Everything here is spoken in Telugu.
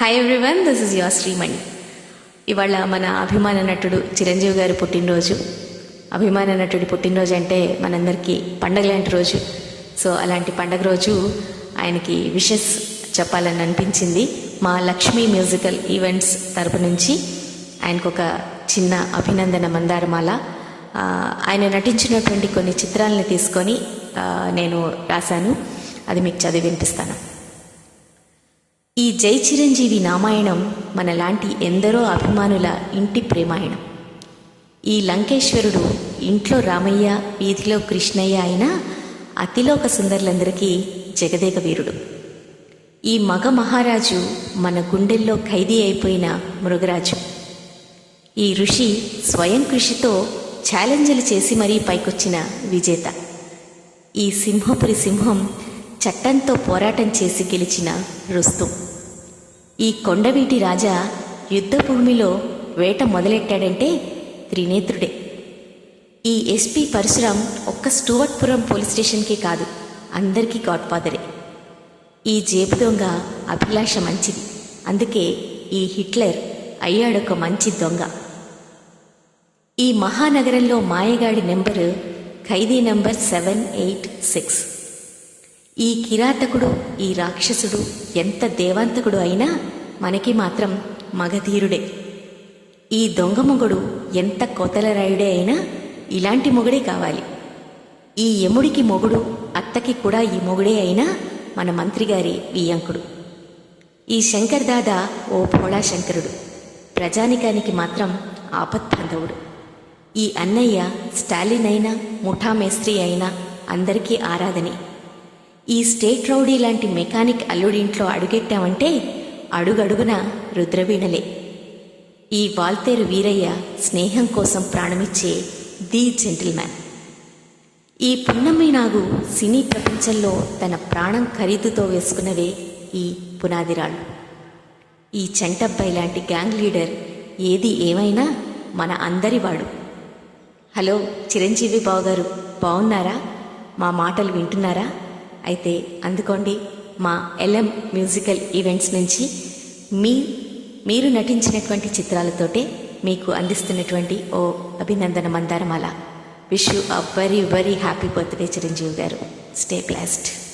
Hi everyone this is your Srimani ఇవాళ మన అభిమాన నటుడు చిరంజీవి గారి పుట్టినరోజు. అభిమాన నటుడి పుట్టినరోజు అంటే మనందరికీ పండగ లాంటి రోజు. సో అలాంటి పండగ రోజు ఆయనకి విషెస్ చెప్పాలని అనిపించింది. మా లక్ష్మీ మ్యూజికల్ ఈవెంట్స్ తరపు నుంచి ఆయనకు ఒక చిన్న అభినందన మందారమాల. ఆయన నటించినటువంటి కొన్ని చిత్రాలను తీసుకొని నేను రాశాను. అది మీకు చదివి వినిపిస్తాను. ఈ జై చిరంజీవి నామాయణం మనలాంటి ఎందరో అభిమానుల ఇంటి ప్రేమాయణం. ఈ లంకేశ్వరుడు ఇంట్లో రామయ్య వీధిలో కృష్ణయ్య అయిన అతిలోక సుందరులందరికీ జగదేక వీరుడు. ఈ మగ మహారాజు మన గుండెల్లో ఖైదీ అయిపోయిన మృగరాజు. ఈ ఋషి స్వయం కృషితో ఛాలెంజ్లు చేసి మరీ పైకొచ్చిన విజేత. ఈ సింహపురి సింహం చట్టంతో పోరాటం చేసి గెలిచిన రుస్తుం. ఈ కొండవీటి రాజా యుద్ధ భూమిలో వేట మొదలెట్టాడంటే త్రినేత్రుడే. ఈ ఎస్పీ పరశురాం ఒక్క స్టూవర్ట్పురం పోలీస్ స్టేషన్కే కాదు అందరికీ గాడ్ ఫాదరే ఈ జేబు దొంగ అభిలాష మంచిది. అందుకే ఈ హిట్లర్ అయ్యాడొక మంచి దొంగ. ఈ మహానగరంలో మాయగాడి నెంబరు ఖైదీ నెంబర్ సెవెన్ ఎయిట్ సిక్స్. ఈ కిరాతకుడు ఈ రాక్షసుడు ఎంత దేవాంతకుడు అయినా మనకి మాత్రం మగధీరుడే. ఈ దొంగ మొగుడు ఎంత కోతలరాయుడే అయినా ఇలాంటి మొగుడే కావాలి. ఈ యముడికి మొగుడు అత్తకి కూడా ఈ మొగుడే అయినా మన మంత్రిగారి వియ్యంకుడు. ఈ శంకర్ దాదా ఓ భోళా శంకరుడు ప్రజానికానికి మాత్రం ఆపద్బాంధవుడు. ఈ అన్నయ్య స్టాలిన్ అయినా ముఠా మేస్త్రి అయినా అందరికీ ఆరాధనే. ఈ స్టేట్ రౌడీ లాంటి మెకానిక్ అల్లుడింట్లో అడుగెట్టామంటే అడుగడుగున రుద్రవీణలే ఈ వాల్తేరు వీరయ్య స్నేహం కోసం ప్రాణమిచ్చే ది జెంటిల్మ్యాన్. ఈ పున్నమ్మి నాగు సినీ ప్రపంచంలో తన ప్రాణం ఖరీదుతో వేసుకున్నవే ఈ పునాదిరాళ్ళు. ఈ చంటబ్బాయి లాంటి గ్యాంగ్ లీడర్ ఏది ఏమైనా మన అందరివాడు హలో చిరంజీవి బావగారు బాగున్నారా మా మాటలు వింటున్నారా? అయితే అందుకోండి మా ఎల్ఎం మ్యూజికల్ ఈవెంట్స్ నుంచి మీ మీరు నటించినటువంటి చిత్రాలతోటే మీకు అందిస్తున్నటువంటి ఓ అభినందన మందారమాల. Wish you a very very happy birthday Chiranjeevi garu. Stay blessed